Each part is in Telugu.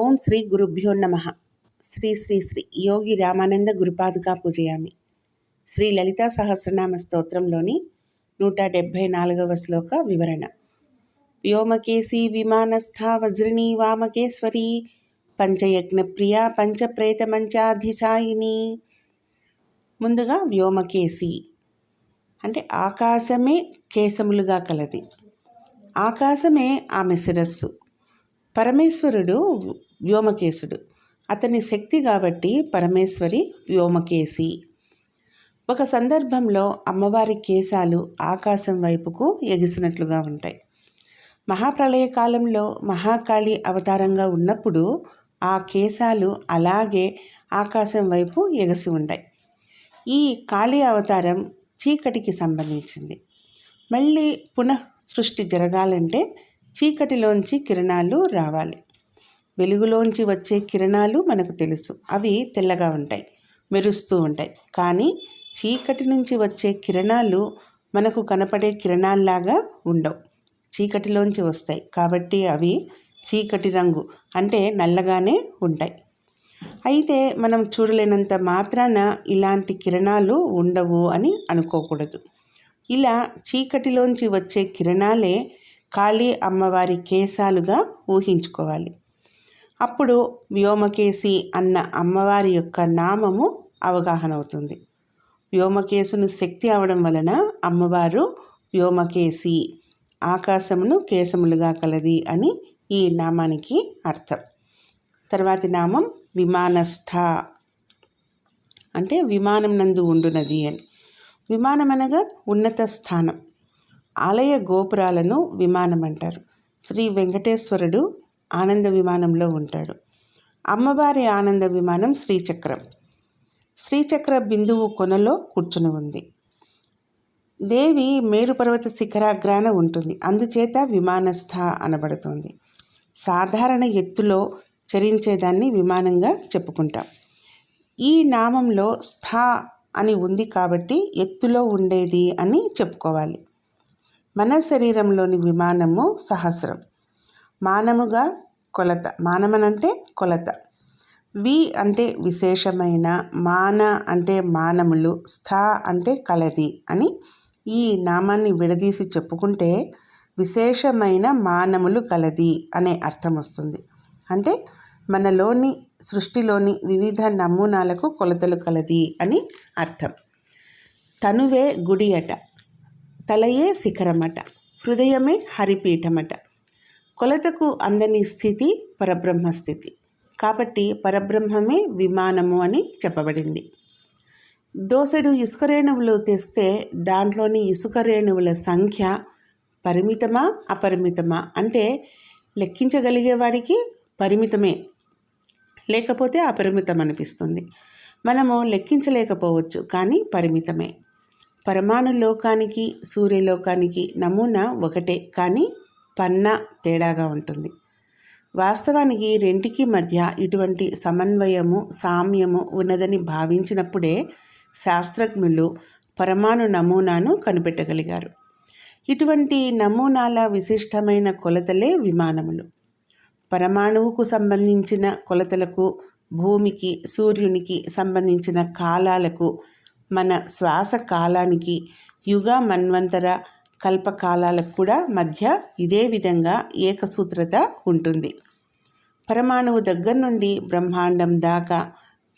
ఓం శ్రీ గురుభ్యో నమ. శ్రీ శ్రీ శ్రీ యోగి రామానంద గురుపాదుగా పూజయామి. శ్రీ లలితా సహస్రనామ స్తోత్రంలోని నూట డెబ్భై నాలుగవ శ్లోక వివరణ. వ్యోమకేసి విమానస్థ వజ్రిణీ వామకేశ్వరి పంచయజ్ఞ ప్రియ పంచప్రేత మంచాధిసాయిని ముందుగా వ్యోమకేసి అంటే ఆకాశమే కేశములుగా కలది. ఆకాశమే ఆమె శిరస్సు. పరమేశ్వరుడు వ్యోమకేశుడు. అతని శక్తి కాబట్టి పరమేశ్వరి వ్యోమకేశి. ఒక సందర్భంలో అమ్మవారి కేశాలు ఆకాశం వైపుకు ఎగిసినట్లుగా ఉంటాయి. మహాప్రళయ కాలంలో మహాకాళి అవతారంగా ఉన్నప్పుడు ఆ కేశాలు అలాగే ఆకాశం వైపు ఎగసి ఉంటాయి. ఈ కాళీ అవతారం చీకటికి సంబంధించింది. మళ్ళీ పునః సృష్టి జరగాలంటే చీకటిలోంచి కిరణాలు రావాలి. వెలుగులోంచి వచ్చే కిరణాలు మనకు తెలుసు. అవి తెల్లగా ఉంటాయి మెరుస్తూ ఉంటాయి. కానీ చీకటి నుంచి వచ్చే కిరణాలు మనకు కనపడే కిరణాల్లాగా ఉండవు. చీకటిలోంచి వస్తాయి. కాబట్టి అవి చీకటి రంగు అంటే నల్లగానే ఉంటాయి. అయితే మనం చూడలేనంత మాత్రాన ఇలాంటి కిరణాలు ఉండవు అని అనుకోకూడదు. ఇలా చీకటిలోంచి వచ్చే కిరణాలే కాళీ అమ్మవారి కేశాలుగా ఊహించుకోవాలి. అప్పుడు వ్యోమకేసి అన్న అమ్మవారి యొక్క నామము అవగాహన అవుతుంది. వ్యోమకేశును శక్తి అవడం వలన అమ్మవారు వ్యోమకేసి ఆకాశమును కేశములుగా కలది అని ఈ నామానికి అర్థం. తర్వాతి నామం విమానస్థ అంటే విమానం నందు ఉండునది అని. విమానం అనగా ఉన్నత స్థానం. ఆలయ గోపురాలను విమానం అంటారు శ్రీ వెంకటేశ్వరుడు ఆనంద విమానంలో ఉంటాడు. అమ్మవారి ఆనంద విమానం శ్రీచక్రం. శ్రీచక్ర బిందువు కొనలో కూర్చుని ఉంది. దేవి మేరుపర్వత శిఖరాగ్రాన ఉంటుంది. అందుచేత విమానస్థ అనబడుతుంది. సాధారణ ఎత్తులో చరించేదాన్ని విమానంగా చెప్పుకుంటాం. ఈ నామంలో స్థా అని ఉంది కాబట్టి ఎత్తులో ఉండేది అని చెప్పుకోవాలి. మన శరీరంలోని విమానము సహస్రం. మానముగా కొలత. మానమనంటే కొలత. వి అంటే విశేషమైన మాన అంటే మానములు స్థ అంటే కలది అని ఈ నామాన్ని విడదీసి చెప్పుకుంటే విశేషమైన మానములు కలది అనే అర్థం వస్తుంది. అంటే మనలోని సృష్టిలోని వివిధ నమూనాలకు కొలతలు కలది అని అర్థం. తనువే గుడి అట. తలయే శిఖరమట హృదయమే హరిపీఠమట. కొలతకు అందని స్థితి పరబ్రహ్మ స్థితి. కాబట్టి పరబ్రహ్మమే విమానము అని చెప్పబడింది. దోసెడు ఇసుక రేణువులు తెస్తే దాంట్లోని ఇసుక రేణువుల సంఖ్య పరిమితమా అపరిమితమా? అంటే లెక్కించగలిగేవాడికి పరిమితమే లేకపోతే అపరిమితం అనిపిస్తుంది మనము లెక్కించలేకపోవచ్చు కానీ పరిమితమే. పరమాణు లోకానికి సూర్యలోకానికి నమూనా ఒకటే కానీ పన్న తేడాగా ఉంటుంది. వాస్తవానికి రెంటికి మధ్య ఇటువంటి సమన్వయము సామ్యము ఉన్నదని భావించినప్పుడే శాస్త్రజ్ఞులు పరమాణు నమూనాను కనిపెట్టగలిగారు. ఇటువంటి నమూనాల విశిష్టమైన కొలతలే విమానములు. పరమాణువుకు సంబంధించిన కొలతలకు భూమికి సూర్యునికి సంబంధించిన కాలాలకు మన శ్వాస కాలానికి యుగ మన్వంతర కల్పకాలాలకు కూడా మధ్య ఇదే విధంగా ఏకసూత్రత ఉంటుంది. పరమాణువు దగ్గర నుండి బ్రహ్మాండం దాకా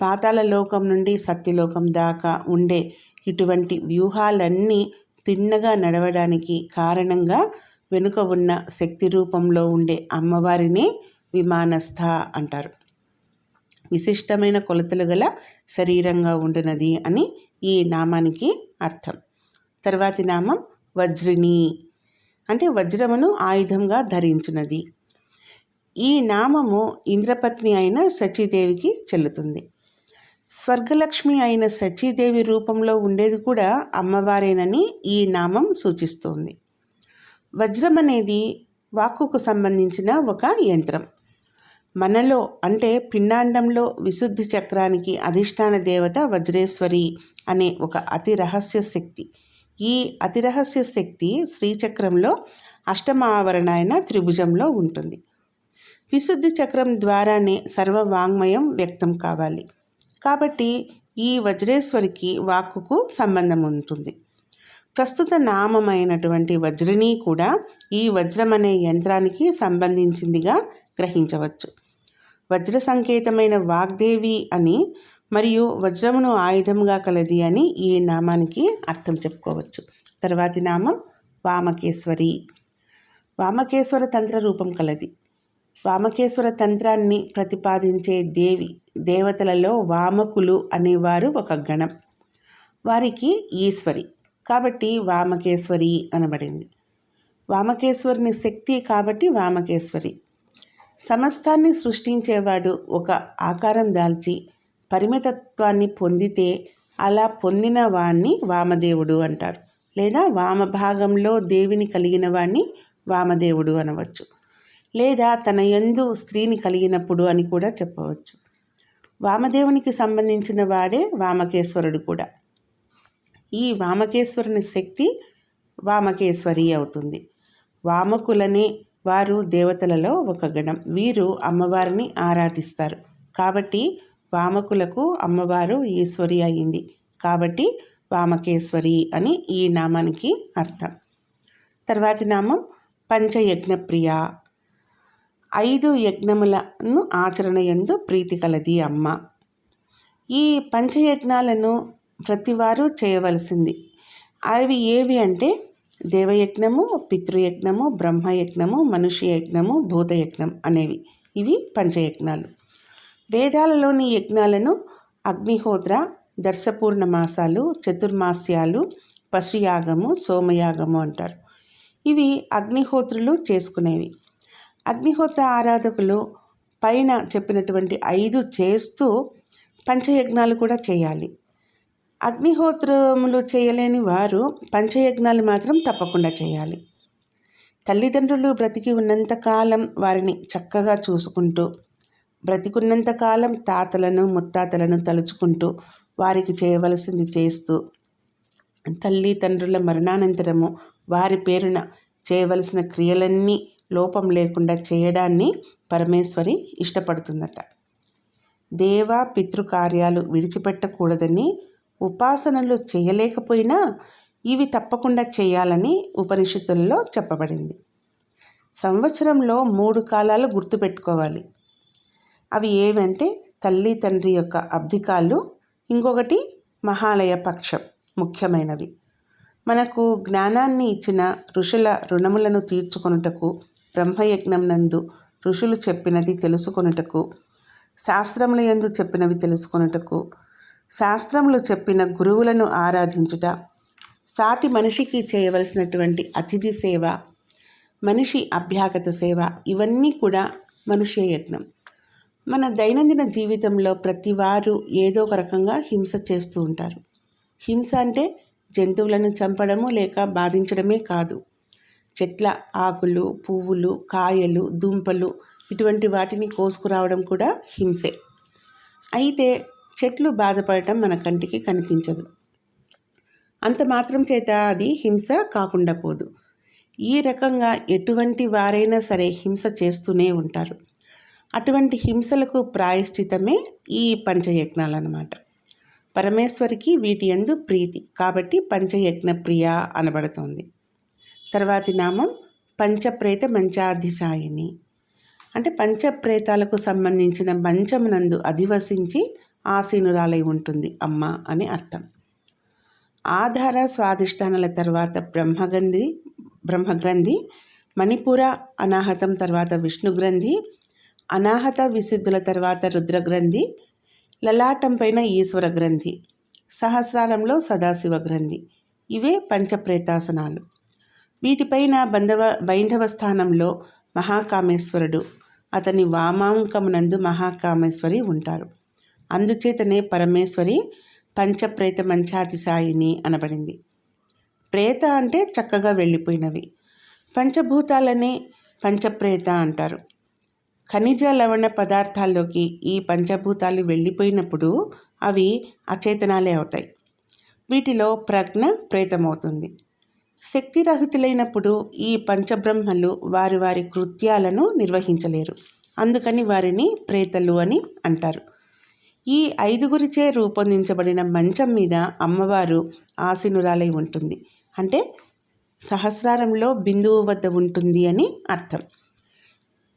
పాతాల లోకం నుండి సత్యలోకం దాకా ఉండే ఇటువంటి వ్యూహాలన్నీ తిన్నగా నడవడానికి కారణంగా వెనుక ఉన్న శక్తి రూపంలో ఉండే అమ్మవారిని విమానస్థ అంటారు. విశిష్టమైన కొలతలు గల శరీరంగా ఉండినది అని ఈ నామానికి అర్థం. తర్వాతి నామం వజ్రిని అంటే వజ్రమును ఆయుధంగా ధరించినది. ఈ నామము ఇంద్రపత్ని అయిన సచీదేవికి చెల్లుతుంది. స్వర్గలక్ష్మి అయిన సచీదేవి రూపంలో ఉండేది కూడా అమ్మవారేనని ఈ నామం సూచిస్తుంది. వజ్రం అనేది వాక్కుకు సంబంధించిన ఒక యంత్రం. మనలో అంటే పిండాండంలో విశుద్ధి చక్రానికి అధిష్టాన దేవత వజ్రేశ్వరి అనే ఒక అతి రహస్య శక్తి. ఈ అతి రహస్య శక్తి శ్రీచక్రంలో అష్టమావరణ అయిన త్రిభుజంలో ఉంటుంది. విశుద్ధి చక్రం ద్వారానే సర్వ వాంగ్మయం వ్యక్తం కావాలి. కాబట్టి ఈ వజ్రేశ్వరికి వాక్కుకు సంబంధం ఉంటుంది. ప్రస్తుత నామమైనటువంటి వజ్రిని కూడా ఈ వజ్రం అనే యంత్రానికి సంబంధించిందిగా గ్రహించవచ్చు. వజ్ర సంకేతమైన వాగ్దేవి అని మరియు వజ్రమును ఆయుధముగా కలది అని ఈ నామానికి అర్థం చెప్పుకోవచ్చు. తర్వాతి నామం వామకేశ్వరి. వామకేశ్వర తంత్ర రూపం కలది. వామకేశ్వర తంత్రాన్ని ప్రతిపాదించే దేవి దేవతలలో వామకులు అనేవారు ఒక గణం. వారికి ఈశ్వరి. కాబట్టి వామకేశ్వరి అనబడింది. వామకేశ్వరుని శక్తి కాబట్టి వామకేశ్వరి. సమస్తాన్ని సృష్టించేవాడు ఒక ఆకారం దాల్చి పరిమితత్వాన్ని పొందితే అలా పొందిన వాణ్ణి వామదేవుడు అంటారు. లేదా వామభాగంలో దేవిని కలిగిన వాణ్ణి వామదేవుడు అనవచ్చు. లేదా తన యందు స్త్రీని కలిగినప్పుడు అని కూడా చెప్పవచ్చు. వామదేవునికి సంబంధించిన వాడే వామకేశ్వరుడు కూడా. ఈ వామకేశ్వరుని శక్తి వామకేశ్వరి అవుతుంది. వామకులనే వారు దేవతలలో ఒక గణం. వీరు అమ్మవారిని ఆరాధిస్తారు. కాబట్టి వామకులకు అమ్మవారు ఈశ్వరి అయింది. కాబట్టి వామకేశ్వరి అని ఈ నామానికి అర్థం. తర్వాతి నామం పంచయజ్ఞప్రియ. ఐదు యజ్ఞములను ఆచరణ ఎందు ప్రీతి కలది అమ్మ. ఈ పంచయజ్ఞాలను ప్రతివారు చేయవలసింది. అవి ఏవి అంటే దేవయజ్ఞము పితృయజ్ఞము బ్రహ్మయజ్ఞము మనుష్య యజ్ఞము భూతయజ్ఞం అనేవి. ఇవి పంచయజ్ఞాలు. వేదాలలోని యజ్ఞాలను అగ్నిహోత్ర దర్శపూర్ణ మాసాలు చతుర్మాస్యాలు పశుయాగము సోమయాగము అంటారు. ఇవి అగ్నిహోత్రులు చేసుకునేవి. అగ్నిహోత్ర ఆరాధకులు పైన చెప్పినటువంటి ఐదు చేస్తూ పంచయజ్ఞాలు కూడా చేయాలి. అగ్నిహోత్రములు చేయలేని వారు పంచయజ్ఞాలు మాత్రం తప్పకుండా చేయాలి. తల్లిదండ్రులు బ్రతికి ఉన్నంతకాలం వారిని చక్కగా చూసుకుంటూ బ్రతికున్నంతకాలం తాతలను ముత్తాతలను తలుచుకుంటూ వారికి చేయవలసింది చేస్తూ తల్లి తండ్రుల మరణానంతరము వారి పేరున చేయవలసిన క్రియలన్నీ లోపం లేకుండా చేయడాన్ని పరమేశ్వరి ఇష్టపడుతుందట. దేవ పితృకార్యాలు విడిచిపెట్టకూడదని ఉపాసనలు చేయలేకపోయినా ఇవి తప్పకుండా చేయాలని ఉపనిషత్తుల్లో చెప్పబడింది. సంవత్సరంలో మూడు కాలాలు గుర్తుపెట్టుకోవాలి. అవి ఏవంటే తల్లి తండ్రి యొక్క అబ్దికాలు ఇంకొకటి మహాలయ పక్షం ముఖ్యమైనవి. మనకు జ్ఞానాన్ని ఇచ్చిన ఋషుల రుణములను తీర్చుకొనుటకు బ్రహ్మయజ్ఞం నందు ఋషులు చెప్పినది తెలుసుకొనుటకు శాస్త్రములయందు చెప్పినవి తెలుసుకొనుటకు శాస్త్రములు చెప్పిన గురువులను ఆరాధించుట సాటి మనిషికి చేయవలసినటువంటి అతిథి సేవ మనిషి అభ్యాగత సేవ ఇవన్నీ కూడా మనుష్య యజ్ఞం మన దైనందిన జీవితంలో ప్రతి వారు ఏదో ఒక రకంగా హింస చేస్తూ ఉంటారు. హింస అంటే జంతువులను చంపడము లేక బాధించడమే కాదు. చెట్ల ఆకులు పువ్వులు కాయలు దుంపలు ఇటువంటి వాటిని కోసుకురావడం కూడా హింసే. అయితే చెట్లు బాధపడటం మన కంటికి కనిపించదు. అంత మాత్రం చేత అది హింస కాకుండా పోదు. ఈ రకంగా ఎటువంటి వారైనా సరే హింస చేస్తూనే ఉంటారు. అటువంటి హింసలకు ప్రాయశ్చితమే ఈ పంచయజ్ఞాలు అన్నమాట పరమేశ్వరికి వీటి ఎందు ప్రీతి కాబట్టి పంచయజ్ఞ ప్రియ అనబడుతోంది. తర్వాతి నామం పంచప్రేత మంచాధిసాయిని అంటే పంచప్రేతాలకు సంబంధించిన మంచమునందు అధివసించి ఆసీనురాలై ఉంటుంది అమ్మ అని అర్థం. ఆధార స్వాధిష్టానాల తర్వాత బ్రహ్మగంధి బ్రహ్మగ్రంథి మణిపుర అనాహతం తర్వాత విష్ణుగ్రంథి అనాహత విశుద్ధుల తర్వాత రుద్రగ్రంథి లలాటం పైన ఈశ్వర గ్రంథి సహస్రారంలో సదాశివ గ్రంథి ఇవే పంచప్రేతాసనాలు. వీటిపైన బంధవ బైంధవ స్థానంలో మహాకామేశ్వరుడు. అతని వామాంకమునందు మహాకామేశ్వరి ఉంటారు. అందుచేతనే పరమేశ్వరి పంచప్రేత మంచాతిశాయిని అనబడింది. ప్రేత అంటే చక్కగా వెళ్ళిపోయినవి. పంచభూతాలనే పంచప్రేత అంటారు. ఖనిజ లవణ పదార్థాల్లోకి ఈ పంచభూతాలు వెళ్ళిపోయినప్పుడు అవి అచేతనాలే అవుతాయి. వీటిలో ప్రజ్ఞ ప్రేతమవుతుంది. శక్తిరహితులైనప్పుడు ఈ పంచబ్రహ్మలు వారి వారి కృత్యాలను నిర్వహించలేరు. అందుకని వారిని ప్రేతలు అని అంటారు. ఈ ఐదుగురిచే రూపొందించబడిన మంచం మీద అమ్మవారు ఆసీనురాలై ఉంటుంది. అంటే సహస్రారంలో బిందువు వద్ద ఉంటుంది అని అర్థం.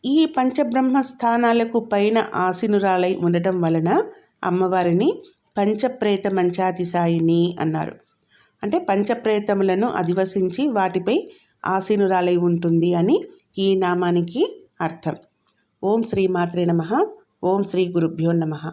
ఈ పంచబ్రహ్మ స్థానాలకు పైన ఆసీనురాలై ఉండటం వలన అమ్మవారిని పంచప్రేత మంచాతిసాయిని అన్నారు. అంటే పంచప్రేతములను అధివసించి వాటిపై ఆసీనురాలై ఉంటుంది అని ఈ నామానికి అర్థం. ఓం శ్రీ మాత్రే నమ. ఓం శ్రీ గురుభ్యో నమ.